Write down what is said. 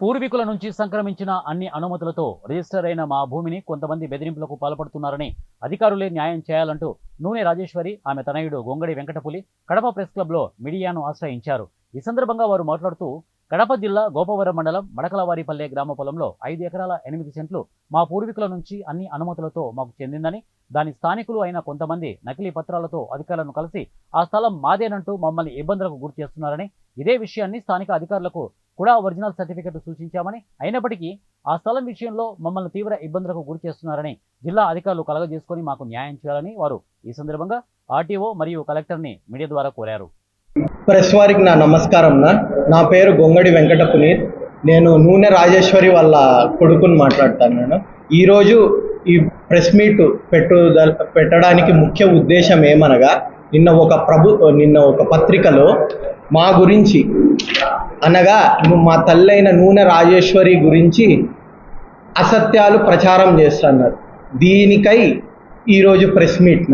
పూర్వీకుల నుంచి సంక్రమించిన అన్ని అనుమతులతో రిజిస్టర్ అయిన మా భూమిని కొంతమంది బెదిరింపులకు పాల్పడుతున్నారని అధికారులే న్యాయం చేయాలంటూ నూనె రాజేశ్వరి ఆమె తనయుడు గొంగడి వెంకటపులి కడప ప్రెస్ క్లబ్లో మీడియాను ఆశ్రయించారు. ఈ సందర్భంగా వారు మాట్లాడుతూ కడప జిల్లా గోపవరం మండలం మడకలవారిపల్లె గ్రామ పొలంలో ఐదు ఎకరాల ఎనిమిది సెంట్లు మా పూర్వీకుల నుంచి అన్ని అనుమతులతో మాకు చెందిందని దాని స్థానికులు అయిన కొంతమంది నకిలీ పత్రాలతో అధికారులను కలిసి ఆ స్థలం మాదేనంటూ మమ్మల్ని ఇబ్బందులకు గురి చేస్తున్నారని ఇదే విషయాన్ని స్థానిక అధికారులకు కూడా ఒరిజినల్ సర్టిఫికెట్ సూచించామని అయినప్పటికీ ఆ స్థలం విషయంలో మమ్మల్ని తీవ్ర ఇబ్బందులకు గురి చేస్తున్నారని జిల్లా అధికారులు కలగజేసుకొని మాకు న్యాయం చేయాలని వారు ఈ సందర్భంగా ఆర్టీఓ మరియు కలెక్టర్ని మీడియా ద్వారా కోరారు. ప్రెస్ వారికి నా నమస్కారం నా పేరు గొంగడి వెంకట పునీత్. నేను నూనె రాజేశ్వరి వాళ్ళ కొడుకుని మాట్లాడతాను నేను. ఈరోజు ఈ ప్రెస్ మీట్ పెట్టుదల పెట్టడానికి ముఖ్య ఉద్దేశం ఏమనగా నిన్న ఒక ప్రభు నిన్న ఒక పత్రికలో మా గురించి అనగా నువ్వు మా తల్లైన నూనె రాజేశ్వరి గురించి అసత్యాలు ప్రచారం చేస్తున్నారు దీనికై ఈరోజు ప్రెస్ మీట్